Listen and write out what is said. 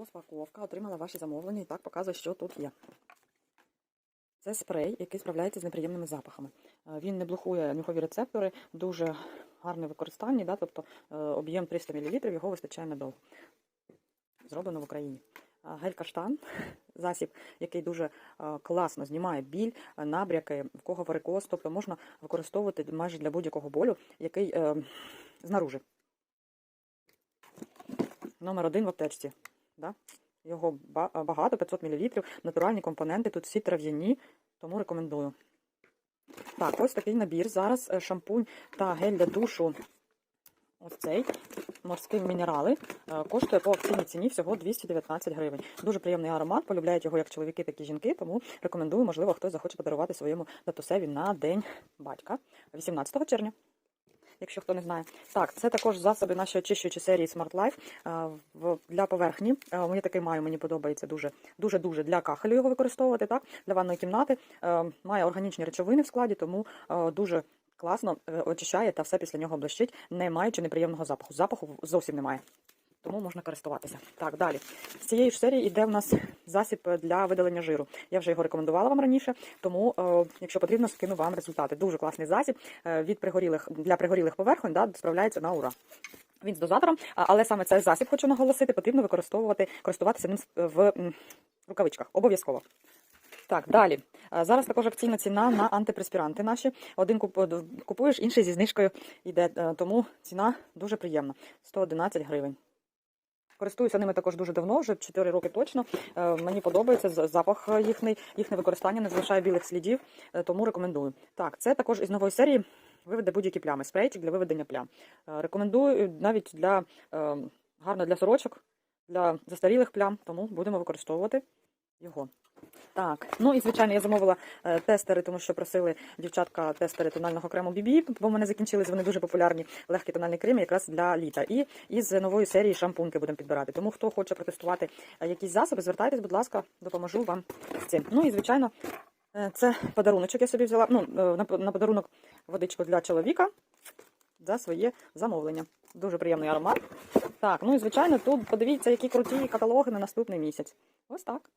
Розпаковка отримала ваші замовлення і так показує, що тут є. Це спрей, який справляється з неприємними запахами. Е, Він не блокує нюхові рецептори, дуже гарне використання, да, тобто е, об'єм 300 мл, його вистачає надовго. Зроблено в Україні. Гель каштан засіб, який дуже е, класно знімає біль, е, набряки, в кого варикоз, тобто можна використовувати майже для будь-якого болю, який е, знаружи. Номер один в аптечці. Да? Його багато, 500 мл, натуральні компоненти, тут всі трав'яні, тому рекомендую. Так, ось такий набір. Зараз е, шампунь та гель для душу. Ось цей морські мінерали е, коштує по акційній ціні всього 219 гривень. Дуже приємний аромат, полюбляють його як чоловіки, так і жінки, тому рекомендую, можливо, хтось захоче подарувати своєму татусеві на день батька 18 червня. Якщо хто не знає, так це також засоби нашої очищуючої серії Smart Life е, для поверхні. Я Мені такий маю, мені подобається дуже дуже дуже для кахелю його використовувати. Так для ванної кімнати Е, має органічні речовини в складі, тому е, дуже класно е, очищає та все після нього блищить, не маючи неприємного запаху. Запаху зовсім немає. Тому можна користуватися. Так, далі. З цієї ж серії йде в нас засіб для видалення жиру. Я вже його рекомендувала вам раніше, тому, е, якщо потрібно, скину вам результати. Дуже класний засіб е, від пригорілих для пригорілих поверхонь, да, справляється на ура. Він з дозатором, але саме цей засіб хочу наголосити, потрібно використовувати, користуватися ним в рукавичках. Обов'язково. Так, далі. Е, Зараз також акційна ціна на антипреспіранти наші. Один купуєш, інший зі знижкою йде, тому ціна дуже приємна. 111 гривень. Користуюся ними також дуже давно, вже 4 роки точно. Е, Мені подобається запах їхній, їхнє використання не залишає білих слідів, е, тому рекомендую. Так, це також із нової серії виведе будь-які плями. Спрейчик для виведення плям. Е, Рекомендую навіть для гарно для сорочок, для застарілих плям, тому будемо використовувати його. Так, ну і звичайно, я замовила е, тестери, тому що просили дівчатка тестери тонального крему BB, бо в мене закінчились вони дуже популярні легкі тональні креми якраз для літа. І із нової серії шампуньки будемо підбирати. Тому хто хоче протестувати е, якісь засоби, звертайтесь, будь ласка, допоможу вам з цим. Ну і звичайно, е, це подаруночок я собі взяла. Ну, на подарунок водичку для чоловіка за своє замовлення. Дуже приємний аромат. Так, ну і звичайно, тут подивіться, які круті каталоги на наступний місяць. Ось так.